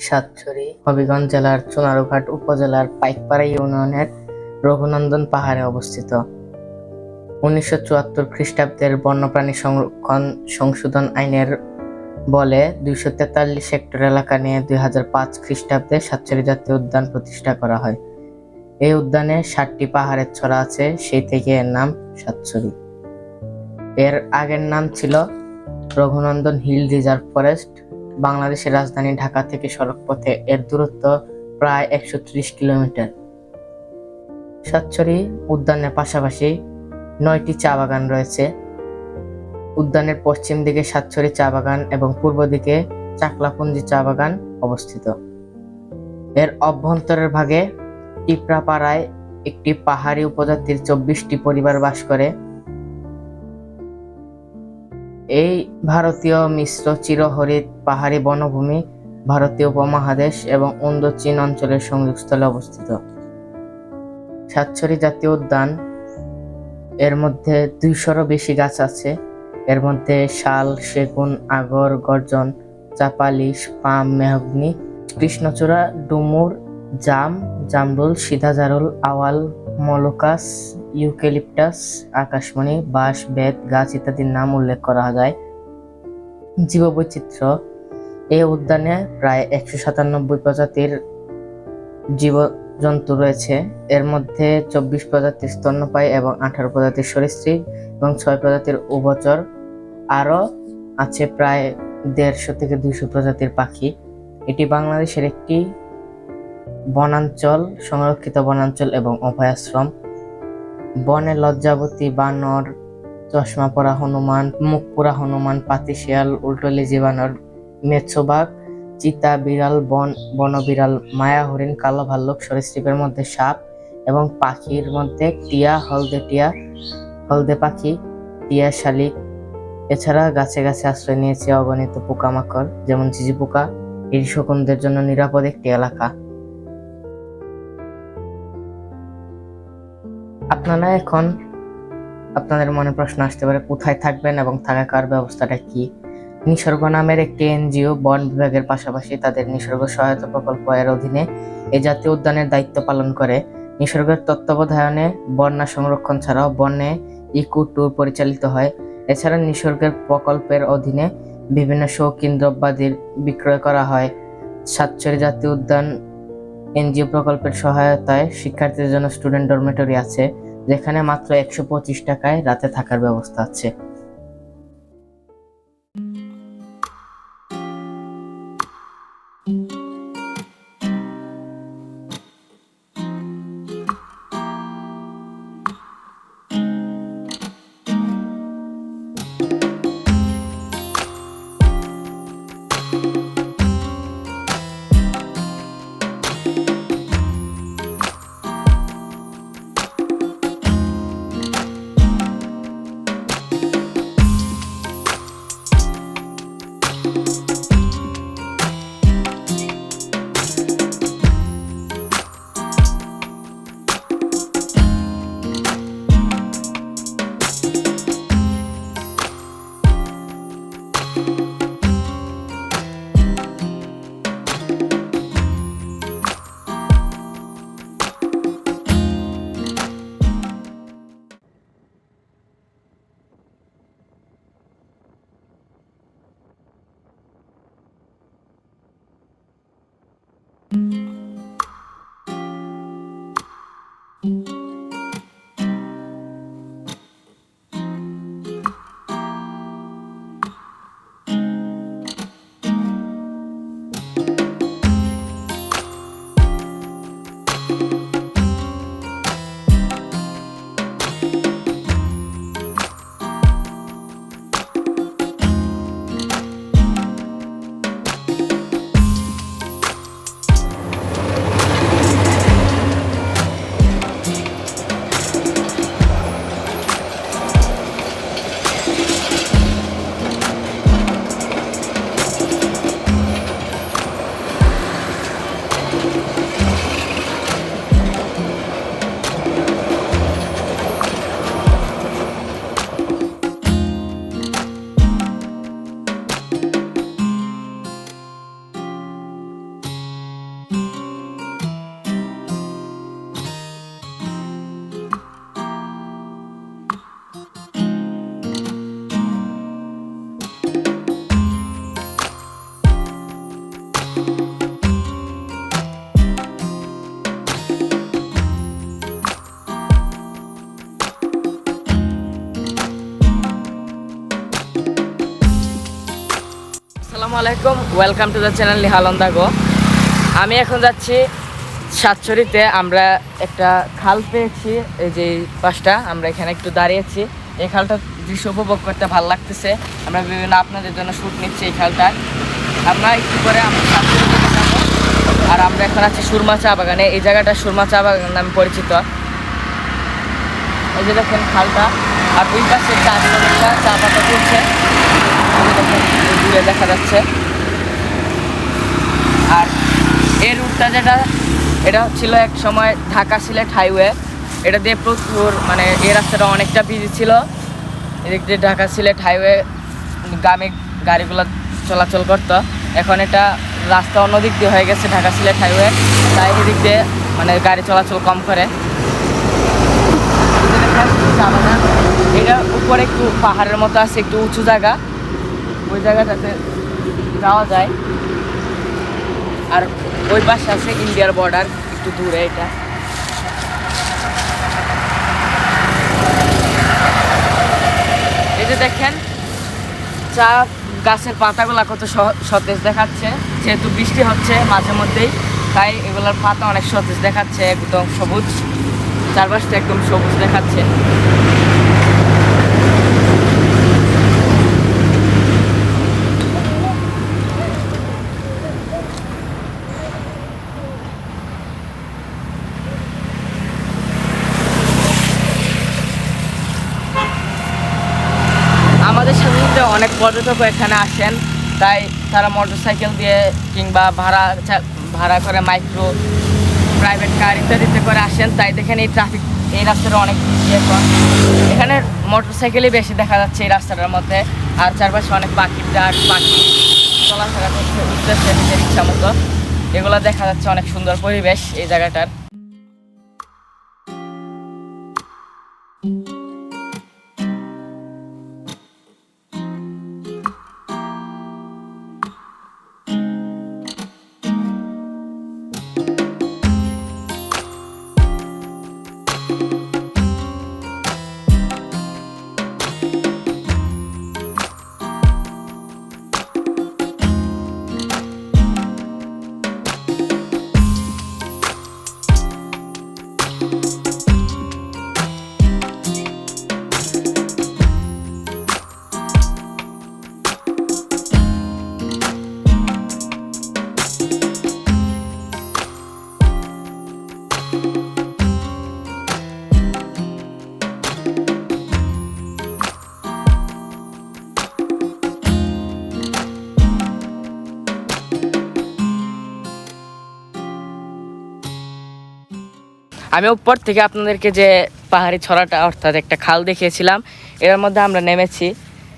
সাতছড়ি, হবিগঞ্জ জেলার চুনারুঘাট উপজেলার পাইকপাড়া ইউনিয়নের রঘুনন্দন পাহাড়ে অবস্থিত। উনিশশো চুয়াত্তর খ্রিস্টাব্দের বন্যপ্রাণী সংরক্ষণ সংশোধন আইনের বলে দুইশো তেতাল্লিশ হেক্টর এলাকা নিয়ে দুই হাজার পাঁচ খ্রিস্টাব্দে সাতছড়ি জাতীয় উদ্যান প্রতিষ্ঠা করা হয়। এই উদ্যানে ষাটটি পাহাড়ের ছড়া আছে, সেই থেকে এর নাম সাতছড়ি। এর আগের নাম ছিল রঘুনন্দন হিল রিজার্ভ ফরেস্ট বাংলাদেশের রাজধানী ঢাকা থেকে সড়কপথে এর দূরত্ব প্রায় একশো ত্রিশ কিলোমিটার। সাতছড়ি উদ্যানের পাশাপাশি নয়টি চা বাগান রয়েছে। উদ্যানের পশ্চিম দিকে সাতছড়ি চা বাগান এবং পূর্ব দিকে চাকলাপুঞ্জি চা বাগান অবস্থিত। এর অভ্যন্তরের ভাগে টিপরাপাড়ায় একটি পাহাড়ি উপজাতির চব্বিশটি পরিবার বাস করে। এই ভারতীয় মিশ্র চিরহরিত পাহাড়ি বনভূমি, ভারতীয় উপমহাদেশ এবং ইন্দোচীন অঞ্চলের সংযোগস্থলে অবস্থিত। সাতছড়ি জাতীয় উদ্যান, এর মধ্যে দুইশোরও বেশি গাছ আছে। এর মধ্যে শাল, সেগুন, আগর, গর্জন, চাপালিশ, পাম, মেহগ্নি, কৃষ্ণচূড়া, ডুমুর, জাম, জামরুল, সিধাজারুল, আওয়াল, মলকাস ইউক্যালিপটাস, আকাশমণি, বাঁশ, বেত, গাছ ইত্যাদির নাম উল্লেখ করা যায়। জীববৈচিত্র্য এই উদ্যানে প্রায় একশো সাতানব্বই প্রজাতির জীবজন্তু রয়েছে। এর মধ্যে চব্বিশ প্রজাতির স্তন্যপায়ী এবং আঠারো প্রজাতির সরীসৃপ এবং ছয় প্রজাতির উভচর। আরও আছে প্রায় দেড়শো থেকে দুইশো প্রজাতির পাখি। এটি বাংলাদেশের একটি বনাঞ্চল, সংরক্ষিত বনাঞ্চল এবং অভয়াশ্রম। বনে লজ্জাবতী বানর, চশমা পরা হনুমান, মুখ পোড়া হনুমান পাতিশিয়াল উল্টলিজি বানর মেছোবাগ চিতা বিড়াল, বন বনবিড়াল মায়া হরিণ, কালো ভাল্লুক, সরীসৃপের মধ্যে সাপ এবং পাখির মধ্যে টিয়া, হলদে টিয়া, হলদে পাখি, টিয়া শালিক। এছাড়া গাছে গাছে আশ্রয় নিয়েছে অগণিত পোকামাকড়, যেমন ঝিঝি পোকা শকুনদের জন্য নিরাপদ একটি এলাকা। আপনারা এখন আপনাদের মনে প্রশ্ন আসতে পারে, কোথায় থাকবেন এবং থাকা খাওয়ার ব্যবস্থাটা কি? নিসর্গ নামের একটি এনজিও বন বিভাগের পাশাপাশি তাদের নিসর্গ সহায়তা প্রকল্প এর অধীনে এই জাতীয় উদ্যানের দায়িত্ব পালন করে। নিসর্গের তত্ত্বাবধানে বন্যা সংরক্ষণ ছাড়াও বনে ইকো ট্যুর পরিচালিত হয়। এছাড়া নিসর্গের প্রকল্পের অধীনে বিভিন্ন শৌখিন দ্রব্যাদির বিক্রয় করা হয়। সাতচরি জাতীয় উদ্যান এনজিও প্রকল্পের সহায়তায় শিক্ষার্থীদের জন্য স্টুডেন্ট ডরমেটরি আছে, যেখানে মাত্র একশো পঁচিশ টাকায় রাতে থাকার ব্যবস্থা আছে। আলাইকুম ওয়েলকাম টু দ্য চ্যানেল নিহালন্দা গো আমি এখন যাচ্ছি সাতছড়িতে, আমরা একটা খাল পেয়েছি, এই যে পাশটা, আমরা এখানে একটু দাঁড়িয়েছি। এই খালটা দৃশ্য উপভোগ করতে ভালো লাগতেছে। আমরা বিভিন্ন আপনাদের জন্য শ্যুট নিচ্ছি এই খালটা। আমরা একটু পরে আমরা আর আমরা এখন আছি সুরমা চা বাগানে। এই জায়গাটা সুরমা চা বাগান নামে পরিচিত। এই যে দেখেন খালটা। আর দুই পাশে চা চা পাতা এই দূরে দেখা যাচ্ছে। আর এই রুটটা যেটা, এটা ছিল এক সময় ঢাকা সিলেট হাইওয়ে এটা দিয়ে প্রচুর মানে এই রাস্তাটা অনেকটা বিজি ছিল। এদিক দিয়ে ঢাকা সিলেট হাইওয়ে গ্রামে গাড়িগুলো চলাচল করতো। এখন এটা রাস্তা অন্য দিক দিয়ে হয়ে গেছে ঢাকা সিলেট হাইওয়ে তাই এদিক দিয়ে মানে গাড়ি চলাচল কম করে। এটা উপরে একটু পাহাড়ের মতো আছে, একটু উঁচু জায়গা। ওই জায়গাটাতে যাওয়া যায়। আর ওই পাশে আছে ইন্ডিয়ার বর্ডার, একটু দূরে এটা। এই যে দেখেন, চা গাছের পাতাগুলো কত সতেজ দেখাচ্ছে। যেহেতু বৃষ্টি হচ্ছে মাঝে মধ্যেই, তাই এগুলোর পাতা অনেক সতেজ দেখাচ্ছে, একদম সবুজ। চারপাশটা একদম সবুজ দেখাচ্ছে আমাদের সাথে অনেক পর্যটক এখানে আসেন, তাই তারা মোটরসাইকেল দিয়ে কিংবা ভাড়া ভাড়া করে মাইক্রো প্রাইভেট কার ইত্যাদিতে করে আসেন। তাই দেখেন এই ট্রাফিক এই রাস্তাটা অনেক ইয়ে এখানে মোটরসাইকেলই বেশি দেখা যাচ্ছে এই রাস্তাটার মধ্যে। আর চারপাশে অনেক পাখির ডাক, পাখি চলাফেরা করছে, উঠতেছে নিজের ইচ্ছা মতো। এগুলো দেখা যাচ্ছে অনেক সুন্দর পরিবেশ এই জায়গাটার। আমি উপর থেকে আপনাদেরকে যে পাহাড়ি ছড়াটা অর্থাৎ একটা খাল দেখিয়েছিলাম, এর মধ্যে আমরা নেমেছি।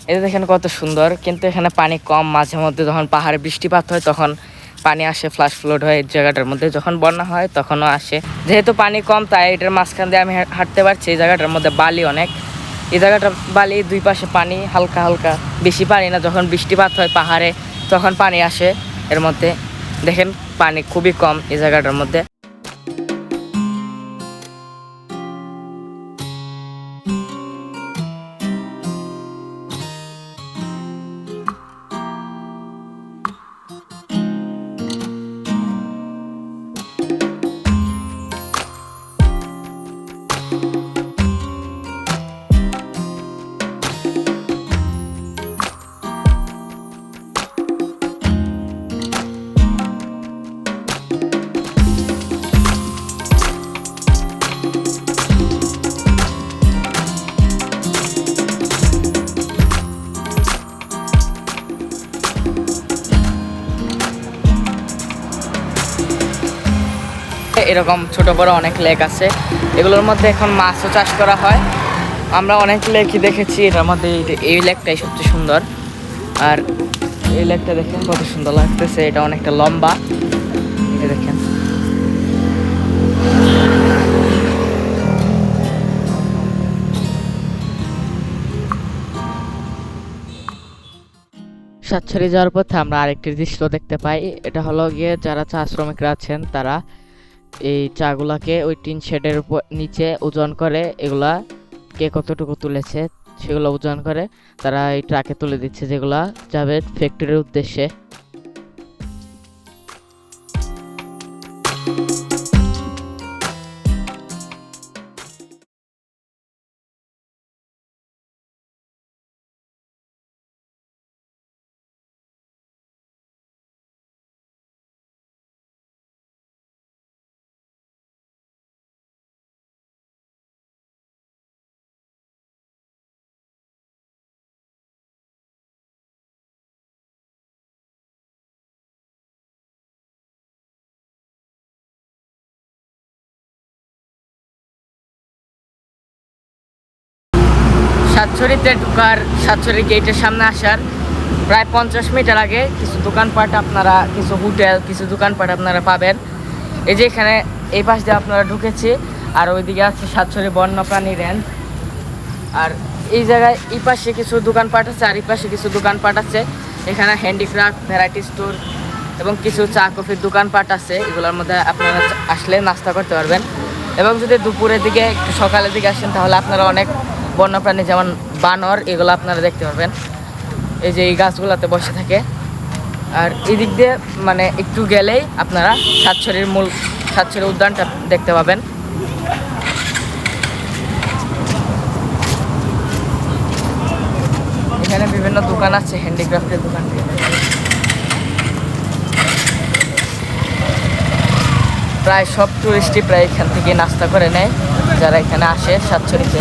এটা দেখেন কত সুন্দর, কিন্তু এখানে পানি কম, মাঝে মধ্যে যখন পাহাড়ে বৃষ্টিপাত হয় তখন পানি আসে ফ্লাশ ফ্লোড হয়, এই জায়গাটার মধ্যে যখন বন্যা হয় তখনও আসে। যেহেতু পানি কম, তাই এটার মাঝখান দিয়ে আমি হাঁটতে পারছি, এই জায়গাটার মধ্যে বালি অনেক। এই জায়গাটা বালি দুই পাশে পানি, হালকা হালকা। বেশি পানি না, যখন বৃষ্টিপাত হয় পাহাড়ে, তখন পানি আসে এর মধ্যে। দেখেন, পানি খুবই কম এই জায়গাটার মধ্যে। এরকম ছোট বড় অনেক লেক আছে। এগুলোর মধ্যে এখন মাছও চাষ করা হয়। আমরা অনেক লেকই দেখেছি, এটার মধ্যে এই- লেকটাই সবচেয়ে সুন্দর। আর এই লেকটা দেখেন কত সুন্দর লাগতেছে, এটা অনেকটা লম্বা। এটা দেখেন। সাতছড়ি যাওয়ার পথে আমরা আরেকটি দৃশ্য দেখতে পাই, এটা হলো গিয়ে যারা চা শ্রমিকরা আছেন, তারা এই চাগুলাকে ওই টিন শেডের উপর নিচে ওজন করে এগুলা কে কতটুকু তুলেছে সেগুলো ওজন করে তারা এই ট্রাকে তুলে দিচ্ছে যেগুলা যাবে ফ্যাক্টরির উদ্দেশ্যে। সাতছড়িতে ঢুকার সাতছড়ি গেটের সামনে আসার প্রায় পঞ্চাশ মিটার আগে কিছু দোকানপাট আপনারা, কিছু হোটেল কিছু দোকানপাট আপনারা পাবেন। এই যে এখানে এই পাশ দিয়ে আপনারা ঢুকেছি, আর ওইদিকে আছে সাতছড়ি বন্যপ্রাণী রেঞ্জ আর এই জায়গায় এই পাশে কিছু দোকানপাট আছে, আর এই পাশে কিছু দোকানপাট আছে। এখানে হ্যান্ডিক্রাফট ভ্যারাইটি স্টোর এবং কিছু চা, কফির দোকানপাট আছে। এগুলোর মধ্যে আপনারা আসলে নাস্তা করতে পারবেন। এবং যদি দুপুরের দিকে, একটু সকালের দিকে আসেন, তাহলে আপনারা অনেক বন্যপ্রাণী যেমন বানর, এগুলো আপনারা দেখতে পারবেন। এই যে এই গাছগুলোতে বসে থাকে। আর এই দিক দিয়ে মানে একটু গেলেই আপনারা সাতছড়ির মূল, সাতছড়ি উদ্যানটা দেখতে পাবেন। এখানে বিভিন্ন দোকান আছে, হ্যান্ডিক্রাফটের দোকান। প্রায় সব টুরিস্টই প্রায় এখান থেকে নাস্তা করে নেয়। যারা এখানে আসে সাতছড়িতে।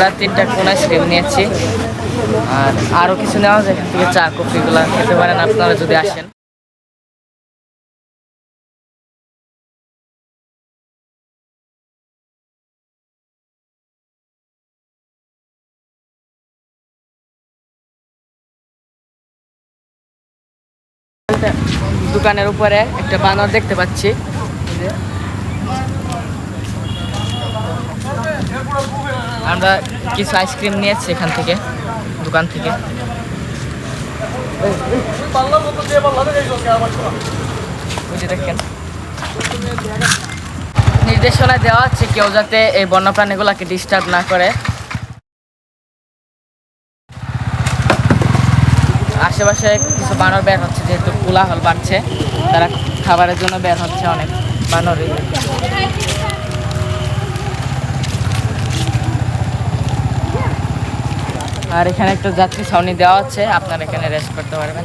আমরা তিনটা কোন আইসক্রিম নিয়েছি। আর আরও কিছু নেওয়া যায় থেকে চা, কফিগুলো খেতে পারেন আপনারা যদি আসেন। দোকানের উপরে একটা বানর দেখতে পাচ্ছি। আমরা কিছু আইসক্রিম নিয়েছি এখান থেকে, দোকান থেকে। নির্দেশনা দেওয়া আছে কেউ যাতে এই বন্যপ্রাণীগুলোকে ডিস্টার্ব না করে। আশেপাশে কিছু বানর বের হচ্ছে, যেহেতু কোলাহল বাড়ছে, তারা খাবারের জন্য বের হচ্ছে অনেক বানরই। আর এখানে একটা যাত্রী ছাউনি দেওয়া আছে আপনারা এখানে রেস্ট করতে পারবেন।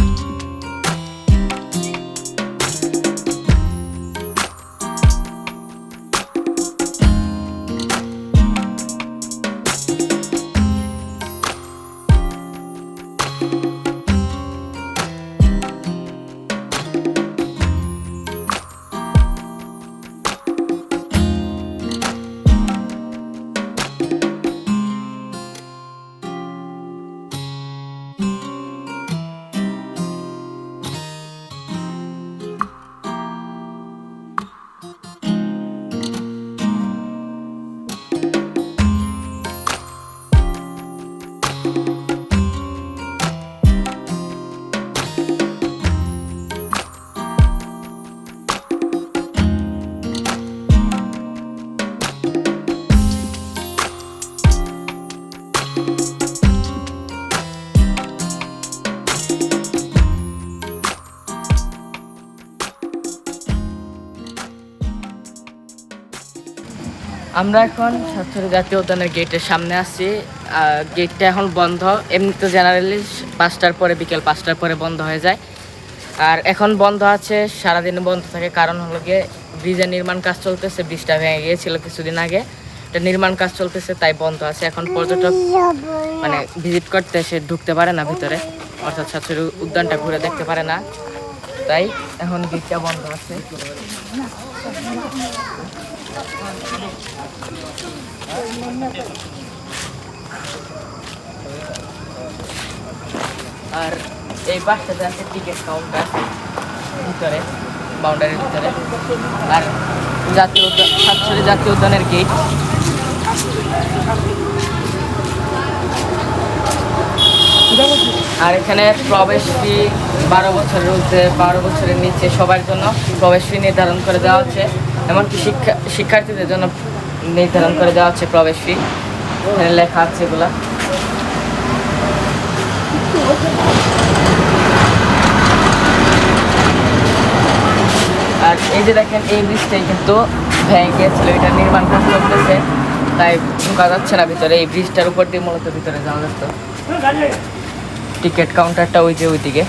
আমরা এখন সাতছড়ি জাতীয় উদ্যানের গেটের সামনে আছি। গেটটা এখন বন্ধ। এমনিতে জেনারেলি পাঁচটার পরে, বিকেল পাঁচটার পরে বন্ধ হয়ে যায়। আর এখন বন্ধ আছে, সারাদিন বন্ধ থাকে। কারণ হলো গিয়ে ব্রিজের নির্মাণ কাজ চলতেছে ব্রিজটা ভেঙে গিয়েছিল কিছুদিন আগে। এটা নির্মাণ কাজ চলতেছে, তাই বন্ধ আছে। এখন পর্যটক মানে ভিজিট করতে এসে ঢুকতে পারে না ভিতরে। অর্থাৎ সাতছড়ি উদ্যানটা ঘুরে দেখতে পারে না। তাই এখন গেটটা বন্ধ আছে। আর এই পাশটাতে আছে টিকিট কাউন্টার ভিতরে বাউন্ডারির ভিতরে। আর জাতীয় উদ্যান সাতচল্লিশ জাতীয় উদ্যানের গেট আর এখানে প্রবেশ ফি বারো বছরের ঊর্ধ্বে, বারো বছরের নিচে সবার জন্য প্রবেশ ফি নির্ধারণ করে দেওয়া হচ্ছে। এমনকি শিক্ষা শিক্ষার্থীদের জন্য নির্ধারণ করে দেওয়া হচ্ছে প্রবেশ ফি এখানে লেখা আছে এগুলা। আর এই যে দেখেন, এই ব্রিজটাই কিন্তু ভেঙে গিয়েছিল এটা নির্মাণ কাজ চলতেছে তাই ঢোকা যাচ্ছে না ভিতরে। এই ব্রিজটার উপর দিয়ে মূলত ভিতরে যাওয়া যেত টিকিট কাউন্টারটা ওই যে ওইদিকে।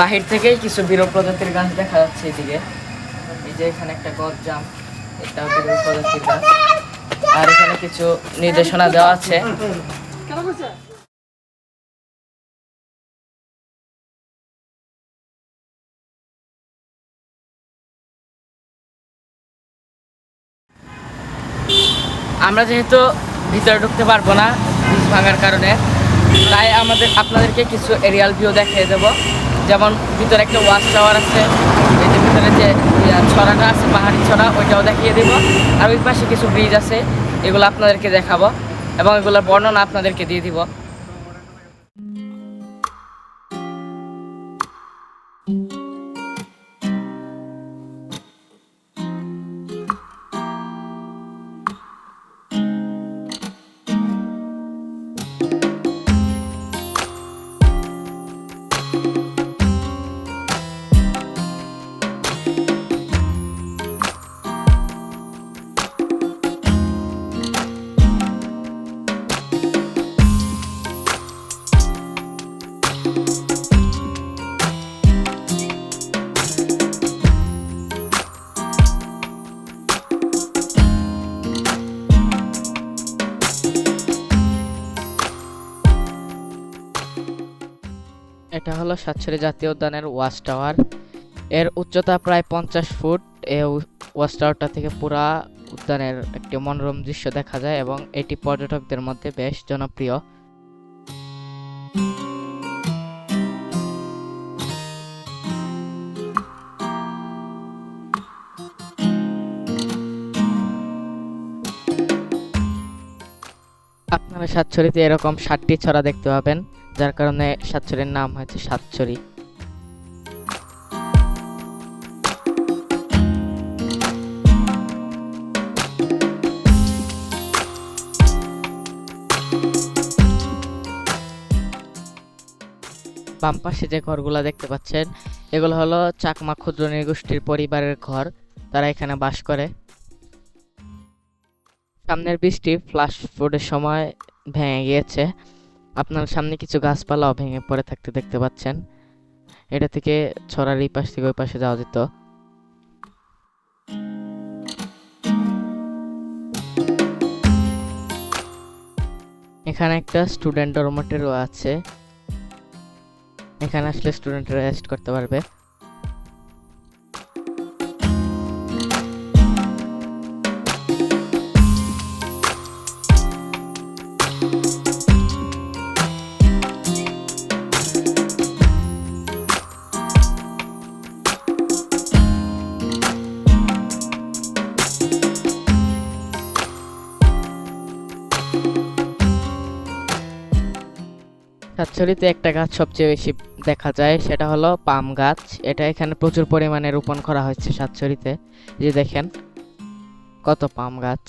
বাহির থেকেই কিছু বিরল প্রজাতির গাছ দেখা যাচ্ছে এদিকে। এই যে এখানে একটা গরজাম, এটাও বিরল প্রজাতির গাছ। আর এখানে কিছু নির্দেশনা দেওয়া আছে। আমরা যেহেতু ভিতরে ঢুকতে পারব না ব্রিজ ভাঙার কারণে, তাই আমাদের আপনাদেরকে কিছু এরিয়াল ভিউ দেখিয়ে দেবো। যেমন ভিতরে একটা ওয়াশ টাওয়ার আছে, এই যে ভিতরে যে ছড়াটা আছে, পাহাড়ি ছড়া, ওইটাও দেখিয়ে দেবো। আর ওই পাশে কিছু ব্রিজ আছে, এগুলো আপনাদেরকে দেখাবো এবং এগুলোর বর্ণনা আপনাদেরকে দিয়ে দিব। হলো সাতছড়ি জাতীয় উদ্যানের ওয়াচ টাওয়ার। এর উচ্চতা প্রায় পঞ্চাশ ফুট। এই ওয়াচ টাওয়ারটা থেকে পুরা উদ্যানের একটি মনোরম দৃশ্য দেখা যায় এবং এটি পর্যটকদের মধ্যে বেশ জনপ্রিয়। আপনারা সাতছড়িতে এরকম ষাটটি ছড়া দেখতে পাবেন, যার কারণে সাতছড়ির নাম হয়েছে সাতছড়ি। বাম পাশে যে ঘরগুলা দেখতে পাচ্ছেন, এগুলো হলো চাকমা ক্ষুদ্র নৃগোষ্ঠীর পরিবারের ঘর, তারা এখানে বাস করে। সামনের বৃষ্টি ফ্লাশ ফুডের সময় ভেঙে গিয়েছে। আপনার সামনে কিছু গাছপালাও ভেঙে পড়ে থাকতে দেখতে পাচ্ছেন। এটা থেকে ছড়ার এই পাশ থেকে ওই পাশে যাওয়া যেত। এখানে একটা স্টুডেন্ট ডরমেটরিও আছে। এখানে আসলে স্টুডেন্টরা রেস্ট করতে পারবে। সাতছড়িতে একটা গাছ সবচেয়ে বেশি দেখা যায়, সেটা হলো পাম গাছ। এটা এখানে প্রচুর পরিমাণে রোপণ করা হয়েছে সাতছড়িতে। যে দেখেন, কত পাম গাছ।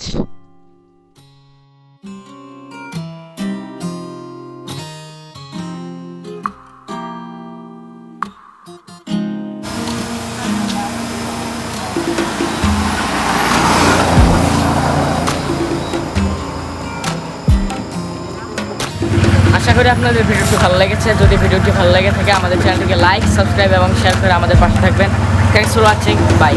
করি আপনাদের ভিডিওটি ভালো লেগেছে, যদি ভিডিওটি ভালো লেগে থাকে আমাদের চ্যানেলটিকে লাইক সাবস্ক্রাইব এবং শেয়ার করে আমাদের পাশে থাকবেন। Thanks for watching by